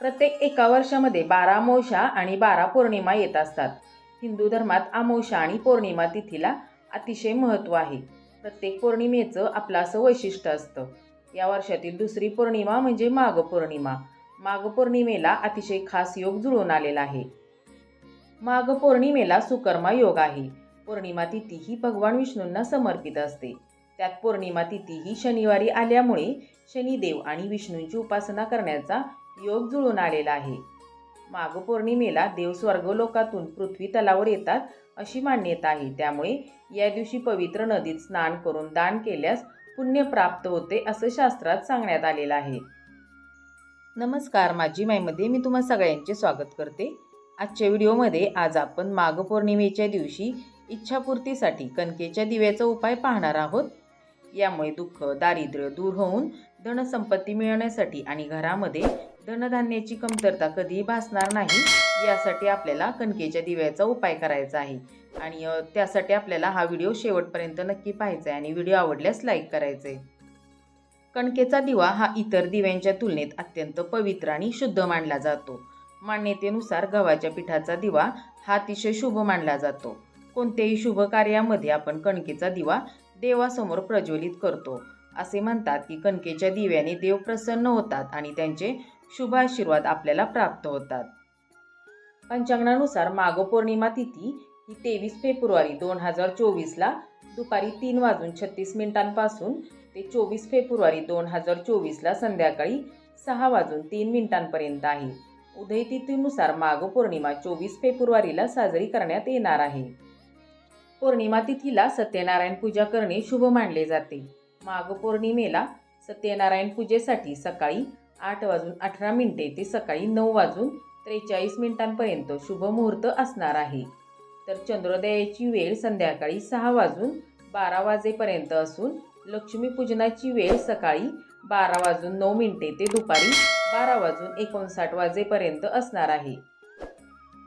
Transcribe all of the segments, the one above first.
प्रत्येक एका वर्षामध्ये बारा मोशा आणि बारा पौर्णिमा येत असतात. हिंदू धर्मात अमावस्या आणि पौर्णिमा तिथीला अतिशय महत्त्व आहे. प्रत्येक पौर्णिमेचं आपलं असं वैशिष्ट्य असतं. या वर्षातील दुसरी पौर्णिमा म्हणजे माघ पौर्णिमा. माघ पौर्णिमेला अतिशय खास योग जुळून आलेला आहे. माघ पौर्णिमेला सुकर्मा योग आहे. पौर्णिमा तिथी ही भगवान विष्णूंना समर्पित असते. त्यात पौर्णिमा तिथी ही शनिवारी आल्यामुळे शनिदेव आणि विष्णूंची उपासना करण्याचा योग जुळून आलेला आहे. माघ पौर्णिमेला देव स्वर्गलोकातून पृथ्वी तलावर येतात अशी मान्यता आहे. त्यामुळे या दिवशी पवित्र नदीत स्नान करून दान केल्यास पुण्य प्राप्त होते असं शास्त्रात सांगण्यात आलेलं आहे. नमस्कार माझी माईमध्ये मी तुम्हा सगळ्यांचे स्वागत करते. आजच्या व्हिडिओमध्ये आज आपण माघ पौर्णिमेच्या दिवशी इच्छापूर्तीसाठी कणकेच्या दिव्याचा उपाय पाहणार आहोत. यामुळे दुःख दारिद्र्य दूर होऊन धनसंपत्ती मिळवण्यासाठी आणि घरामध्ये धनधान्याची कमतरता कधीही भासणार नाही. यासाठी आपल्याला कणकेच्या दिव्याचा उपाय करायचा आहे. आणि त्यासाठी आपल्याला हा व्हिडिओ शेवटपर्यंत नक्की पाहायचा आहे आणि व्हिडिओ आवडल्यास लाईक करायचे. कणकेचा दिवा हा इतर दिव्यांच्या तुलनेत अत्यंत पवित्र आणि शुद्ध मानला जातो. मान्यतेनुसार गव्हाच्या पिठाचा दिवा हा अतिशय शुभ मानला जातो. कोणत्याही शुभ कार्यामध्ये आपण कणकेचा दिवा देवासमोर प्रज्वलित करतो. असे म्हणतात की कणकेच्या दिव्याने देव प्रसन्न होतात आणि त्यांचे शुभाशीर्वाद आपल्याला प्राप्त होतात. पंचांगणानुसार माघपौर्णिमा तिथी ही तेवीस फेब्रुवारी दोन हजार चोवीसला दुपारी तीन वाजून छत्तीस मिनिटांपासून ते चोवीस फेब्रुवारी दोन हजार चोवीसला संध्याकाळी सहा वाजून तीन मिनिटांपर्यंत आहे. उदय तिथीनुसार पौर्णिमा चोवीस फेब्रुवारीला साजरी करण्यात येणार आहे. पौर्णिमा तिथीला सत्यनारायण पूजा करणे शुभ मानले जाते. माघ पौर्णिमेला सत्यनारायण पूजेसाठी सकाळी आठ वाजून अठरा मिनिटे ते सकाळी नऊ वाजून त्रेचाळीस मिनिटांपर्यंत शुभ मुहूर्त असणार आहे. तर चंद्रोदयाची वेळ संध्याकाळी सहा वाजून बारा वाजेपर्यंत असून लक्ष्मीपूजनाची वेळ सकाळी बारा वाजून नऊ मिनिटे ते दुपारी बारा वाजून एकोणसाठ वाजेपर्यंत असणार आहे.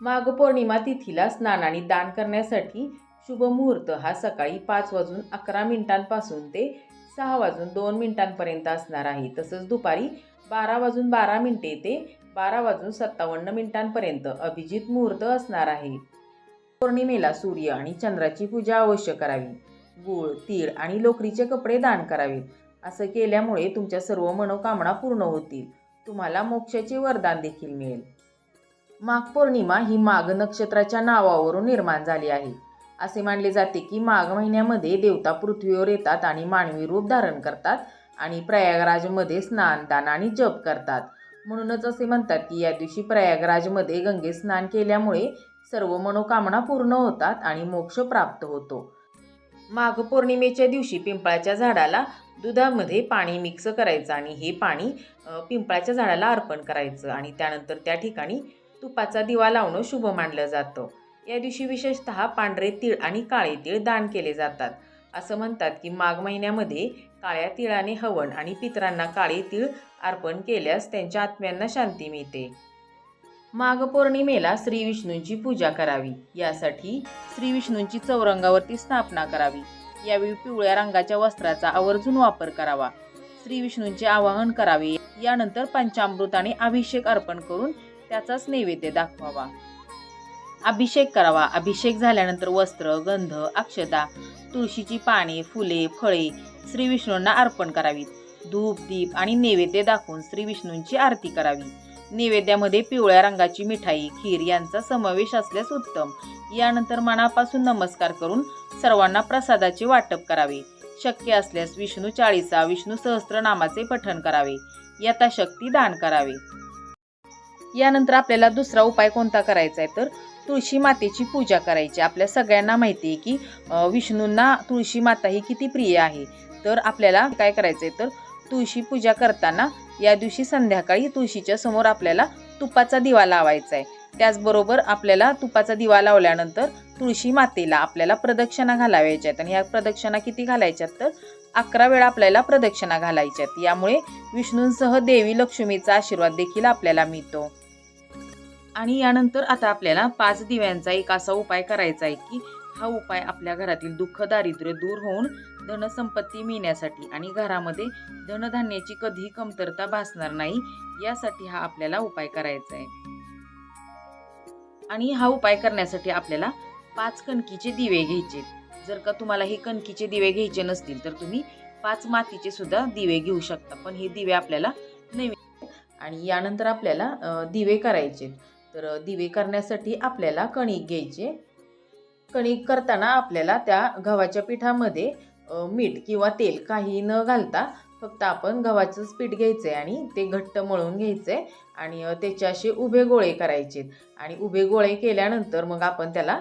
माघ पौर्णिमा तिथीला स्नान आणि दान करण्यासाठी शुभ मुहूर्त हा सकाळी पाच वाजून अकरा मिनिटांपासून ते सहा वाजून दोन मिनिटांपर्यंत असणार आहे. तसंच दुपारी बारा वाजून बारा मिनिटे ते बारा वाजून सत्तावन्न मिनिटांपर्यंत अभिजित मुहूर्त असणार आहे. पौर्णिमेला सूर्य आणि चंद्राची पूजा अवश्य करावी. गूळ तीळ आणि लोकरीचे कपडे दान करावेत असं केल्यामुळे तुमच्या सर्व मनोकामना पूर्ण होतील. तुम्हाला मोक्षाचे वरदान देखील मिळेल. माघ पौर्णिमा ही माघ नक्षत्राच्या नावावरून निर्माण झाली आहे. असे मानले जाते की माघ महिन्यामध्ये देवता पृथ्वीवर येतात आणि मानवी रूप धारण करतात. आणि प्रयागराजमध्ये स्नान दान आणि जप करतात. म्हणूनच असे म्हणतात की या दिवशी प्रयागराजमध्ये गंगे स्नान केल्यामुळे सर्व मनोकामना पूर्ण होतात आणि मोक्ष प्राप्त होतो. माघ पौर्णिमेच्या दिवशी पिंपळाच्या झाडाला दुधामध्ये पाणी मिक्स करायचं आणि हे पाणी पिंपळाच्या झाडाला अर्पण करायचं आणि त्यानंतर त्या ठिकाणी तुपाचा दिवा लावणं शुभ मानलं जातं. या दिवशी विशेषतः पांढरे तीळ आणि काळे तीळ दान केले जातात. असं म्हणतात की माघ महिन्यामध्ये काळ्या तिळाने हवन आणि पितरांना काळे तीळ अर्पण केल्यास त्यांच्या आत्म्यांना शांती मिळते. माघ पौर्णिमेला श्री विष्णूंची पूजा करावी. यासाठी श्री विष्णूंची चौरंगावरती स्थापना करावी. यावेळी पिवळ्या रंगाच्या वस्त्राचा आवर्जून वापर करावा. श्री विष्णूंचे आवाहन करावे. यानंतर पंचामृताने अभिषेक अर्पण करून त्याचाच नैवेद्य दाखवावा. अभिषेक करावा. अभिषेक झाल्यानंतर वस्त्र गंध अक्षता तुळशीची पाने फुले फळे श्री विष्णूंना अर्पण करावीत. धूप दीप आणि नैवेद्य दाखवून श्री विष्णूंची आरती करावी. नैवेद्यामध्ये पिवळ्या रंगाची मिठाई खीर यांचा समावेश असल्यास उत्तम. यानंतर मनापासून नमस्कार करून सर्वांना प्रसादाचे वाटप करावे. शक्य असल्यास विष्णू चाळीसा विष्णू सहस्त्रनामाचे पठण करावे. यथाशक्ती दान करावे. यानंतर आपल्याला दुसरा उपाय कोणता करायचा आहे? तर तुळशी मातेची पूजा करायची. आपल्या सगळ्यांना माहिती आहे की विष्णूंना तुळशी माता ही किती प्रिय आहे. तर आपल्याला काय करायचं आहे तर तुळशी पूजा करताना या दिवशी संध्याकाळी तुळशीच्या समोर आपल्याला तुपाचा दिवा लावायचा आहे त्याचबरोबर आपल्याला तुपाचा दिवा लावल्यानंतर तुळशी मातेला आपल्याला प्रदक्षिणा घालावायच्या आहेत आणि ह्या प्रदक्षिणा किती घालायच्यात? तर अकरा वेळा आपल्याला प्रदक्षिणा घालायच्यात. यामुळे विष्णूंसह देवी लक्ष्मीचा आशीर्वाद देखील आपल्याला मिळतो. आणि यानंतर आता आपल्याला पाच दिव्यांचा एक असा उपाय करायचा आहे की हा उपाय आपल्या घरातील दुःख दारिद्र्य दूर होऊन धनसंपत्ती मिळण्यासाठी आणि घरामध्ये धनधान्याची कधीही कमतरता भासणार नाही यासाठी हा आपल्याला उपाय करायचा आहे. आणि हा उपाय करण्यासाठी आपल्याला पाच कणकीचे दिवे घ्यायचे जर का तुम्हाला हे कणकीचे दिवे घ्यायचे नसतील तर तुम्ही पाच मातीचे सुद्धा दिवे घेऊ शकता. पण हे दिवे आपल्याला नवीन आणि यानंतर आपल्याला दिवे करायचे तर दिवे करण्यासाठी आपल्याला कणिक घ्यायचे. कणिक करताना आपल्याला त्या गव्हाच्या पिठामध्ये मीठ किंवा तेल काही न घालता फक्त आपण गव्हाचंच पीठ घ्यायचं आहे आणि ते घट्ट मळून घ्यायचं आहे आणि त्याचे असे उभे गोळे करायचे आणि उभे गोळे केल्यानंतर मग आपण त्याला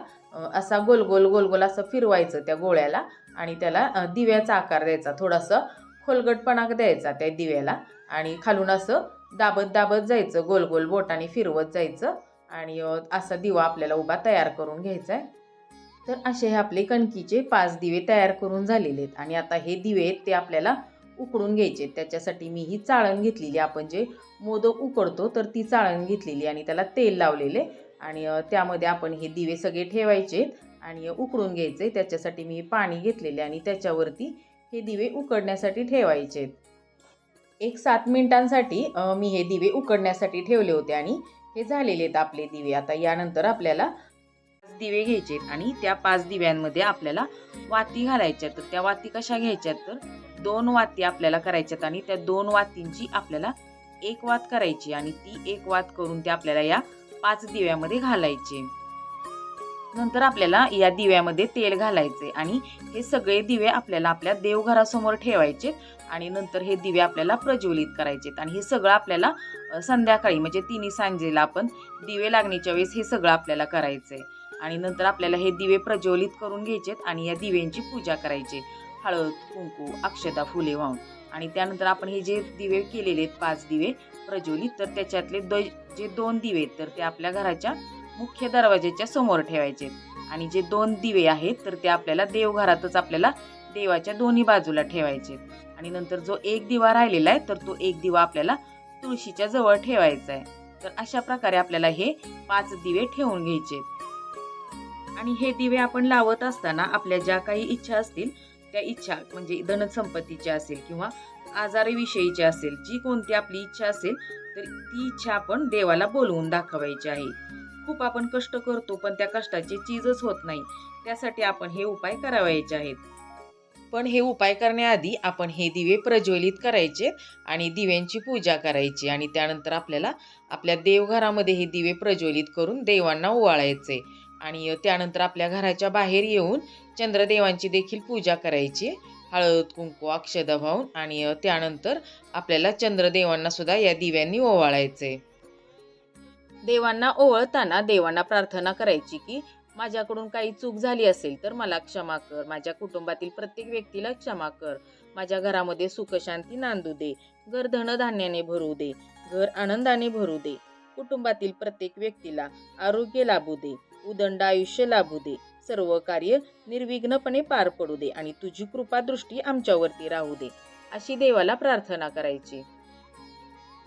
असा गोल गोल गोल गोल असं फिरवायचं त्या गोळ्याला आणि त्याला दिव्याचा आकार द्यायचा. थोडासा खोलगटपणा द्यायचा त्या दिव्याला आणि खालून असं दाबत दाबत जायचं गोल गोल बोटाने फिरवत जायचं आणि असा दिवा आपल्याला उभा तयार करून घ्यायचा आहे. तर असे हे आपले कणकीचे पाच दिवे तयार करून झालेले आहेत आणि आता हे दिवे आहेत ते आपल्याला उकडून घ्यायचे त्याच्यासाठी मी ही चाळण घेतलेली आपण जे मोदक उकडतो तर ती चाळण घेतलेली आणि त्याला तेल लावलेले आणि त्यामध्ये आपण हे दिवे सगळे ठेवायचे आणि उकडून घ्यायचे त्याच्यासाठी मी पाणी घेतलेले आणि त्याच्यावरती हे दिवे उकडण्यासाठी ठेवायचे एक सात मिनिटांसाठी मी हे दिवे उकडण्यासाठी ठेवले होते आणि हे झालेले आहेत आपले दिवे. आता यानंतर आपल्याला पाच दिवे घ्यायचे आणि त्या पाच दिव्यांमध्ये आपल्याला वाती घालायच्या तर त्या वाती कशा घ्यायच्या तर दोन वाती आपल्याला करायच्यात आणि त्या दोन वातींची आपल्याला एक वात करायची आणि ती एक वात करून ते आपल्याला या पाच दिव्यामध्ये घालायचे नंतर आपल्याला या दिव्यामध्ये तेल घालायचे आणि हे सगळे दिवे आपल्याला आपल्या देवघरासमोर ठेवायचे आणि नंतर हे दिवे आपल्याला प्रज्वलित करायचे. आणि हे सगळं आपल्याला संध्याकाळी म्हणजे तिन्ही सांजेला आपण दिवे लागण्याच्या वेळेस हे सगळं आपल्याला करायचं आहे आणि नंतर आपल्याला हे दिवे प्रज्वलित करून घ्यायचेत आणि या दिव्यांची पूजा करायची. हळद कुंकू अक्षता फुले वाहून. आणि त्यानंतर आपण हे जे दिवे केलेले आहेत पाच दिवे प्रज्वलित तर त्याच्यातले द जे दोन दिवे आहेत तर ते आपल्या घराच्या मुख्य दरवाज्याच्या समोर ठेवायचे. आणि जे दोन दिवे आहेत तर ते आपल्याला देवघरातच आपल्याला देवाच्या दोन्ही बाजूला ठेवायचे. आणि नंतर जो एक दिवा राहिलेला आहे तर तो एक दिवा आपल्याला तुळशीच्या जवळ ठेवायचा आहे. तर अशा प्रकारे आपल्याला हे पाच दिवे ठेवून घ्यायचे. आणि हे दिवे आपण लावत असताना आपल्या ज्या काही इच्छा असतील त्या इच्छा म्हणजे धनसंपत्तीच्या असेल किंवा आजाराविषयीची असेल जी कोणती आपली इच्छा असेल तर ती इच्छा आपण देवाला बोलवून दाखवायची आहे. खूप आपण कष्ट करतो पण त्या कष्टाची चीजच होत नाही. त्यासाठी आपण हे उपाय करावायचे आहेत. पण हे उपाय करण्याआधी आपण हे दिवे प्रज्वलित करायचे आणि दिव्यांची पूजा करायची आणि त्यानंतर आपल्याला आपल्या देवघरामध्ये हे दिवे प्रज्वलित करून देवांना ओवाळायचे आणि त्यानंतर आपल्या घराच्या बाहेर येऊन चंद्रदेवांची देखील पूजा करायची. हळद कुंकू अक्षदा वाहून आणि त्यानंतर आपल्याला चंद्रदेवांना सुद्धा या दिव्यांनी ओवाळायचे. देवांना ओवळताना देवांना प्रार्थना करायची की माझ्याकडून काही चूक झाली असेल तर मला क्षमा कर. माझ्या कुटुंबातील प्रत्येक व्यक्तीला क्षमा कर. माझ्या घरामध्ये सुखशांती नांदू दे. घर धनधान्याने भरू दे. घर आनंदाने भरू दे. कुटुंबातील प्रत्येक व्यक्तीला आरोग्य लाभू दे. उदंड आयुष्य लाभू दे. सर्व कार्य निर्विघ्नपणे पार पडू दे आणि तुझी कृपादृष्टी आमच्यावरती राहू दे. अशी देवाला प्रार्थना करायची.